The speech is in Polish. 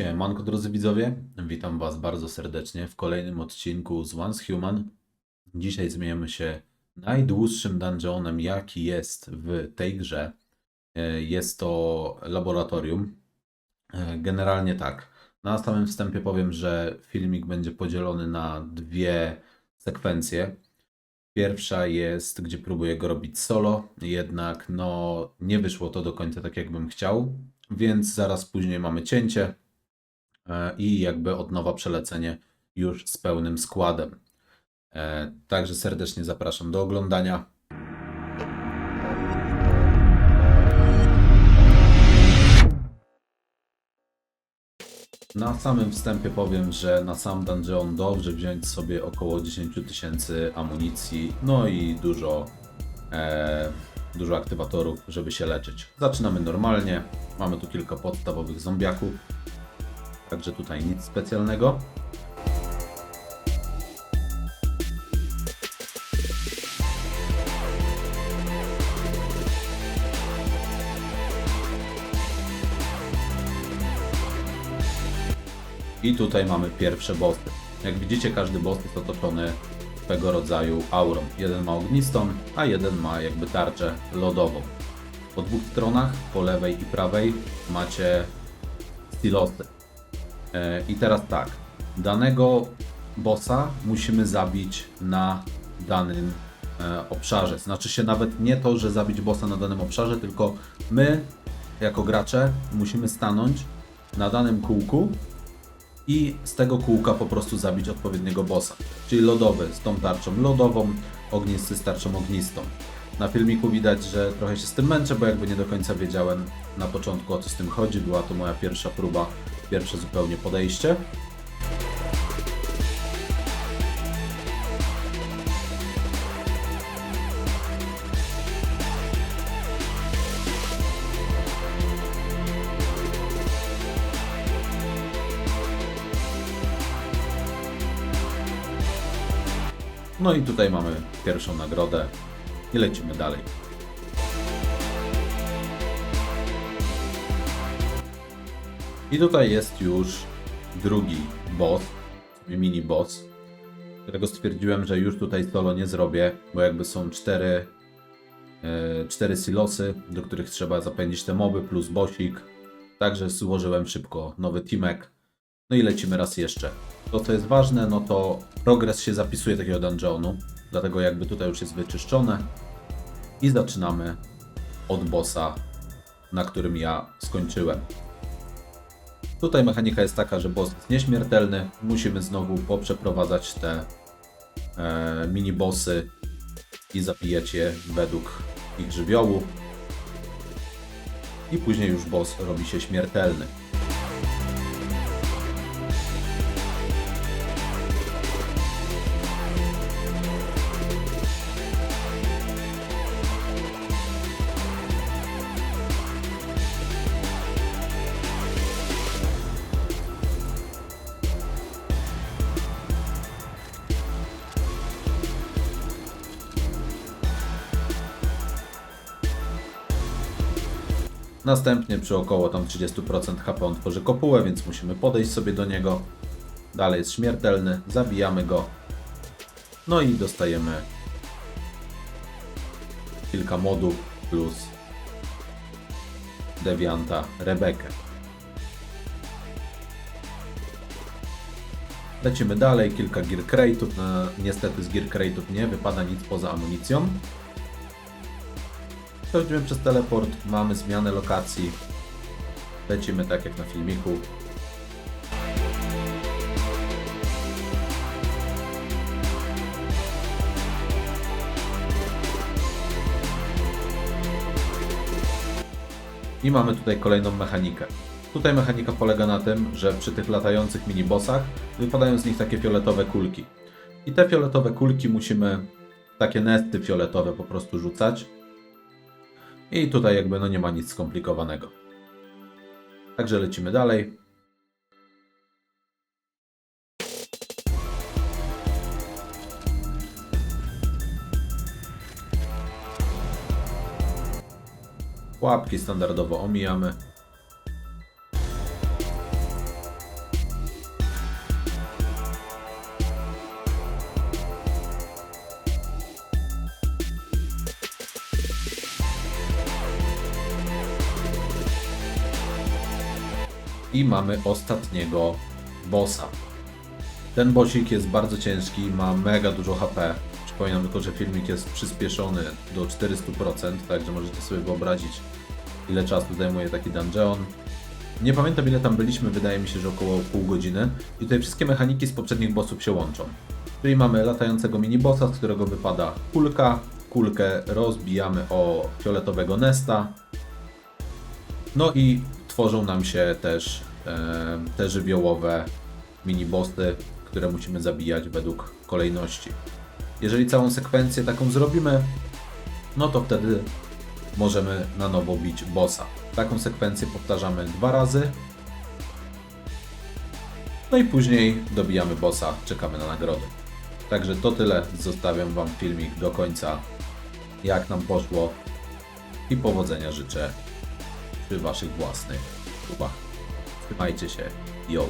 Siemanko drodzy widzowie, witam Was bardzo serdecznie w kolejnym odcinku z Once Human. Dzisiaj zmieniamy się najdłuższym dungeonem jaki jest w tej grze. E, Jest to laboratorium. E, Generalnie tak, na samym wstępie powiem, że filmik będzie podzielony na dwie sekwencje. Pierwsza jest, gdzie próbuję go robić solo, jednak no nie wyszło to do końca tak jakbym chciał, więc zaraz później mamy cięcie e, i jakby od nowa przelecenie już z pełnym składem. E, Także serdecznie zapraszam do oglądania. Na samym wstępie powiem, że na sam dungeon dobrze wziąć sobie około 10 tysięcy amunicji, no i dużo, e, dużo aktywatorów, żeby się leczyć. Zaczynamy normalnie, mamy tu kilka podstawowych zombiaków, także tutaj nic specjalnego. I tutaj mamy pierwsze bossy. Jak widzicie, każdy boss jest otoczony swego rodzaju aurą. Jeden ma ognistą, a jeden ma jakby tarczę lodową. Po dwóch stronach, po lewej i prawej, macie silosy. E, I teraz tak, danego bossa musimy zabić na danym e, obszarze. Znaczy się nawet nie to, że zabić bossa na danym obszarze, tylko my, jako gracze, musimy stanąć na danym kółku i z tego kółka po prostu zabić odpowiedniego bossa. Czyli lodowy z tą tarczą lodową, ognisty z tarczą ognistą. Na filmiku widać, że trochę się z tym męczę, bo jakby nie do końca wiedziałem na początku o co z tym chodzi. Była to moja pierwsza próba, pierwsze zupełnie podejście. No i tutaj mamy pierwszą nagrodę i lecimy dalej. I tutaj jest już drugi boss, mini boss, którego stwierdziłem, że już tutaj solo nie zrobię, bo jakby są cztery, e, cztery silosy, do których trzeba zapędzić te moby plus bossik. Także złożyłem szybko nowy teamek. No i lecimy raz jeszcze. To, co jest ważne, no to progres się zapisuje takiego dungeonu, dlatego jakby tutaj już jest wyczyszczone. I zaczynamy od bossa, na którym ja skończyłem. Tutaj mechanika jest taka, że boss jest nieśmiertelny. Musimy znowu poprzeprowadzać te e, mini bossy i zabijać je według ich żywiołu. I później już boss robi się śmiertelny. Następnie przy około tam 30% HP on tworzy kopułę, więc musimy podejść sobie do niego. Dalej jest śmiertelny, zabijamy go. No i dostajemy kilka modów plus dewianta Rebekę. Lecimy dalej, kilka gear crate'ów. No, niestety z gear crate'ów nie wypada nic poza amunicją. Przechodzimy przez teleport, mamy zmianę lokacji. Lecimy tak jak na filmiku. I mamy tutaj kolejną mechanikę. Tutaj mechanika polega na tym, że przy tych latających minibossach wypadają z nich takie fioletowe kulki. I te fioletowe kulki musimy takie nesty fioletowe po prostu rzucać. I tutaj jakby no nie ma nic skomplikowanego. Także lecimy dalej. Łapki standardowo omijamy. I mamy ostatniego bossa. Ten bossik jest bardzo ciężki, ma mega dużo HP. Przypominam tylko, że filmik jest przyspieszony do 400%, także możecie sobie wyobrazić, ile czasu zajmuje taki dungeon. Nie pamiętam ile tam byliśmy, wydaje mi się, że około pół godziny. I tutaj wszystkie mechaniki z poprzednich bossów się łączą. Czyli mamy latającego minibossa, z którego wypada kulka. Kulkę rozbijamy o fioletowego nesta. No i tworzą nam się też e, te żywiołowe minibossy, które musimy zabijać według kolejności. Jeżeli całą sekwencję taką zrobimy, no to wtedy możemy na nowo bić bossa. Taką sekwencję powtarzamy dwa razy. No i później dobijamy bossa, czekamy na nagrody. Także to tyle. Zostawiam Wam filmik do końca, jak nam poszło i powodzenia życzę przy Waszych własnych próbach. Trzymajcie się. Yo!